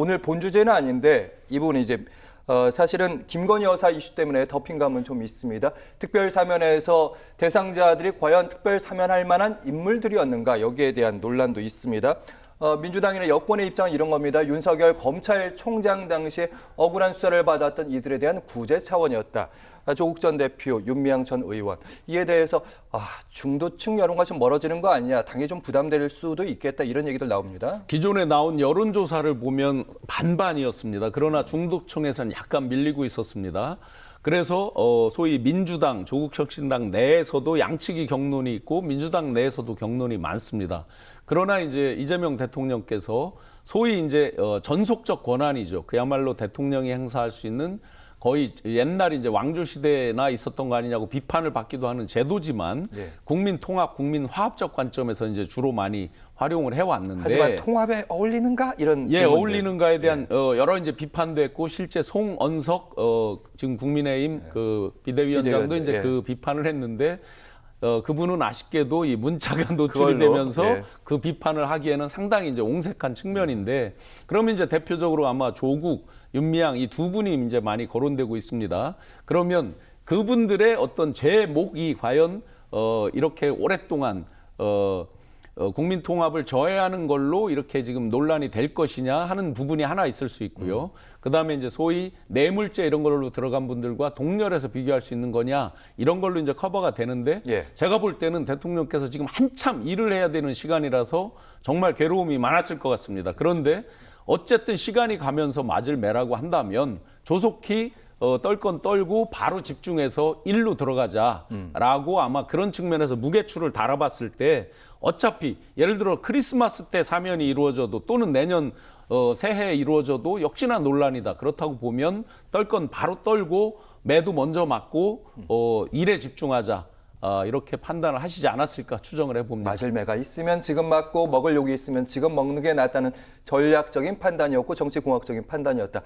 오늘 본 주제는 아닌데 이 부분이 이제 어, 사실은 김건희 여사 이슈 때문에 덮인 감은 좀 있습니다. 특별 사면에서 대상자들이 과연 특별 사면할 만한 인물들이었는가 여기에 대한 논란도 있습니다. 어, 민주당이나 여권의 입장은 이런 겁니다. 윤석열 검찰총장 당시에 억울한 수사를 받았던 이들에 대한 구제 차원이었다. 아, 조국 전 대표, 윤미향 전 의원 이에 대해서 아, 중도층 여론과 좀 멀어지는 거 아니냐, 당이 좀 부담될 수도 있겠다 이런 얘기들 나옵니다. 기존에 나온 여론조사를 보면 반반이었습니다. 그러나 중도층에서는 약간 밀리고 있었습니다. 그래서 어, 소위 민주당, 조국 혁신당 내에서도 양측이 경론이 있고 민주당 내에서도 경론이 많습니다. 그러나 이제 이재명 대통령께서 소위 이제 어, 전속적 권한이죠. 그야말로 대통령이 행사할 수 있는 거의 옛날 이제 왕조 시대나 있었던 거 아니냐고 비판을 받기도 하는 제도지만 예. 국민 통합, 국민 화합적 관점에서 이제 주로 많이 활용을 해왔는데 하지만 통합에 어울리는가 이런 예, 질문들. 어울리는가에 대한 어, 여러 이제 비판도 했고 실제 송언석 어, 지금 국민의힘 그 비대위원장도 비대위원장, 이제 예. 그 비판을 했는데 어, 그분은 아쉽게도 이 문자가 노출이 그걸로, 되면서 예. 그 비판을 하기에는 상당히 이제 옹색한 측면인데 그러면 이제 대표적으로 아마 조국, 윤미향 이 두 분이 이제 많이 거론되고 있습니다. 그러면 그분들의 어떤 제목이 과연 어, 이렇게 오랫동안 어, 어, 국민 통합을 저해하는 걸로 이렇게 지금 논란이 될 것이냐 하는 부분이 하나 있을 수 있고요. 그 다음에 이제 소위 뇌물죄 이런 걸로 들어간 분들과 동렬해서 비교할 수 있는 거냐 이런 걸로 이제 커버가 되는데 예. 제가 볼 때는 대통령께서 지금 한참 일을 해야 되는 시간이라서 정말 괴로움이 많았을 것 같습니다. 그런데 어쨌든 시간이 가면서 맞을 매라고 한다면 조속히 어, 떨 건 떨고 바로 집중해서 일로 들어가자라고 아마 그런 측면에서 무게추를 달아봤을 때 어차피 예를 들어 크리스마스 때 사면이 이루어져도 또는 내년 어, 새해에 이루어져도 역시나 논란이다. 그렇다고 보면 떨 건 바로 떨고 매도 먼저 맞고 어, 일에 집중하자. 아, 이렇게 판단을 하시지 않았을까 추정을 해봅니다. 맞을 매가 있으면 지금 맞고 먹을 욕이 있으면 지금 먹는 게 낫다는 전략적인 판단이었고 정치공학적인 판단이었다.